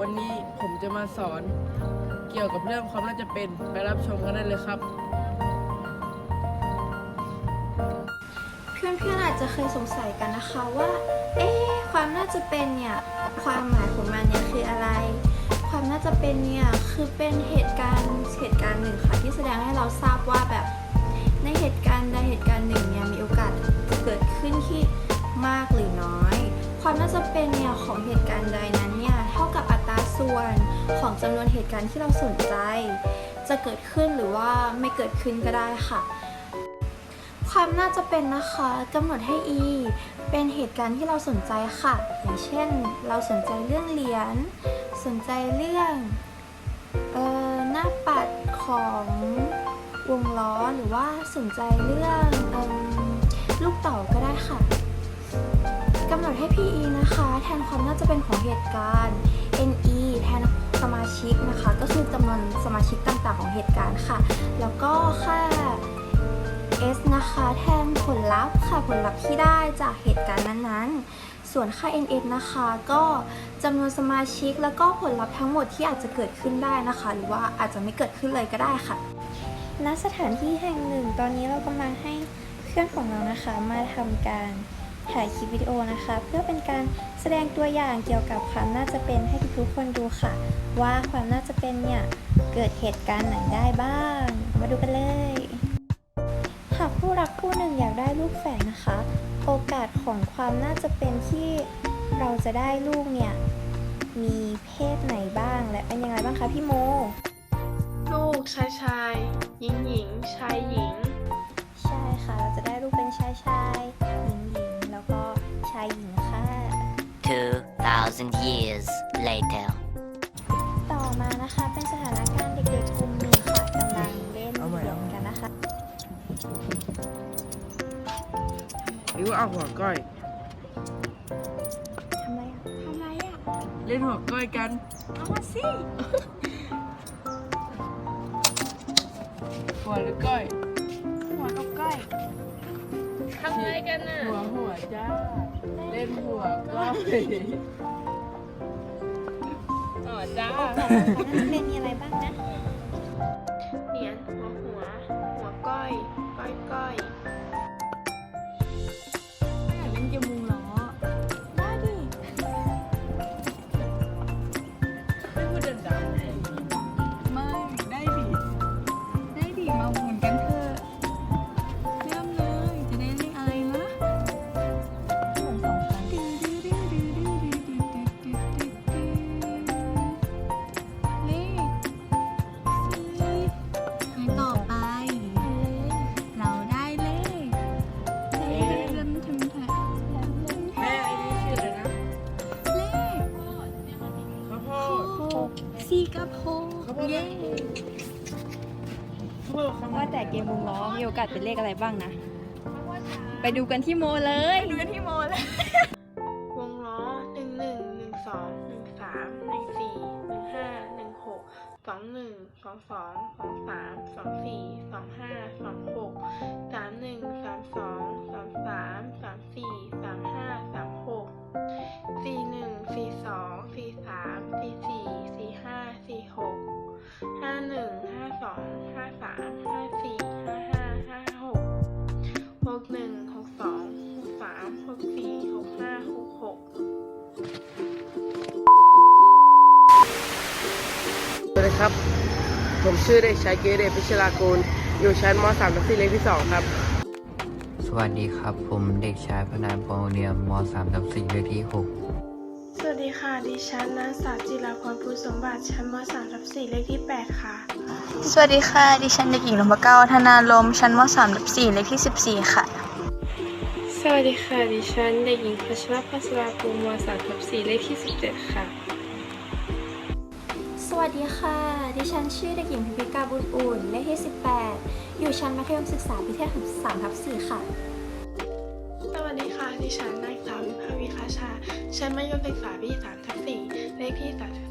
วันนี้ผมจะมาสอนเกี่ยวกับเรื่องความน่าจะเป็นไปรับชมกันได้เลยครับ เพื่อนๆอาจจะเคยสงสัยกันนะคะว่า เอ๊ะความน่าจะเป็นเนี่ยความหมายของมันเนี่ยคืออะไร ความน่าจะเป็นเนี่ยคือเป็นเหตุการณ์เหตุการณ์หนึ่งค่ะที่แสดงให้เราทราบว่าแบบในเหตุการณ์ใดเหตุการณ์หนึ่งเนี่ยมีโอกาสเกิดขึ้นที่มากหรือน้อย ความน่าจะเป็นเนี่ยของเหตุการณ์ใดนั้นเนี่ยเท่ากับ ส่วนของจำนวนเหตุการณ์ที่เราสนใจ จะเกิดขึ้นหรือว่าไม่เกิดขึ้นก็ได้ค่ะ ความน่าจะเป็นนะคะกำหนดให้ e เป็นเหตุการณ์ที่เราสนใจค่ะ อย่างเช่น เราสนใจเรื่องเหรียญสนใจเรื่องเอ่อหน้าปัดของวงล้อหรือว่าสนใจเรื่องอลูกเต๋าก็ได้ค่ะกำหนดให้ pe นะคะ แทนความน่าจะเป็นของเหตุการณ์ ne แทนสมาชิกนะคะ ก็คือจำนวนสมาชิกต่างๆของเหตุการณ์ค่ะ แล้วก็ค่า S นะคะ แทนผลลัพธ์ค่ะผลลัพธ์ที่ได้จากเหตุการณ์นั้นๆ ส่วนค่า NS นะคะ ก็จำนวนสมาชิก แล้วก็ผลลัพธ์ทั้งหมดที่อาจจะเกิดขึ้นได้นะคะ หรือว่าอาจจะไม่เกิดขึ้นเลยก็ได้ค่ะณสถานที่แห่งหนึ่ง ตอนนี้เรากำลังให้เพื่อนของเรานะคะมาทำการ ถ่ายคลิปวิดีโอนะคะ เพื่อเป็นการแสดงตัวอย่างเกี่ยวกับความน่าจะเป็นให้ทุกคนดูค่ะ ว่าความน่าจะเป็นเนี่ยเกิดเหตุการณ์ไหนได้บ้าง มาดูกันเลย หากผู้รักผู้หนึ่งอยากได้ลูกแฝดนะคะ โอกาสของความน่าจะเป็นที่เราจะได้ลูกเนี่ยมีเพศไหนบ้างและเป็นยังไงบ้างคะพี่โม ลูกชายชาย หญิงหญิง ชายหญิง 2,000 years later. ต่อมานะคะเป็นสถานการณ์เด็กๆกลุ่มหนึ่งค่ะกำลังเล่นเอาใหม่เหรียญกันนะคะหรือว่าเอาหัวก้อย ทำไรอะทำไรอะ เล่นหัวก้อยกัน เอามาสิ หัวหรือก้อย หัวกับก้อยทำอะไรกันน่ะหัวหัวจ้า เล่นหัวก้อยอ๋อ จ้า ไม่มีอะไรบ้างนะ ว่าแต่เกมวงล้อมีโอกาสเป็นเลขอะไรบ้างนะ ไปดูกันที่โมเลย ดูกันที่โมเลย วงล้อหนึ่งหนึ่งหนึ่งสองหนึ่งสามหนึ่งสี่หนึ่งห้าหนึ่งหกสองหนึ่งสองสองสองสามสองสี่สองห้าสองหก ห้าสามห้าสี่ห้าห้าห้าหกหกหนึ่งหกสองหกสามหกสี่หกห้าหกหกสวัสดีครับ ผมชื่อเด็กชายเกเรพิชลากูล อยู่ชั้นม .3 ทับสี่เลขที่ 2 ครับ สวัสดีครับ ผมเด็กชายพนานปองเนียมม 3 ทับ4เลขที่สวัสดี ค่ะ ดิฉันนางสาวจิราพรภูสมบัติ ชั้นม .3 ทับ4เลขที่ 8 ค่ะ สวัสดีค่ะ ดิฉันเด็กหญิงนพเก้าธนาลม ชั้นม 3 ทับ4เลขที่ 14 ค่ะ สวัสดีค่ะ ดิฉันเด็กหญิงพัชรพัชราภูมิม .3 ทับ4เลขที่ 17 ค่ะ สวัสดีค่ะ ดิฉันชื่อเด็กหญิงพิมพิกาบุญอุ่น เลขที่ 18 อยู่ชั้นมัธยมศึกษาปีที่3ทับ4ค่ะ สวัสดีค่ะ ดิฉันนายสาววิภาวิคาชา ชั้นมัธยมศึกษาปีสามทับ4เลขที่สาม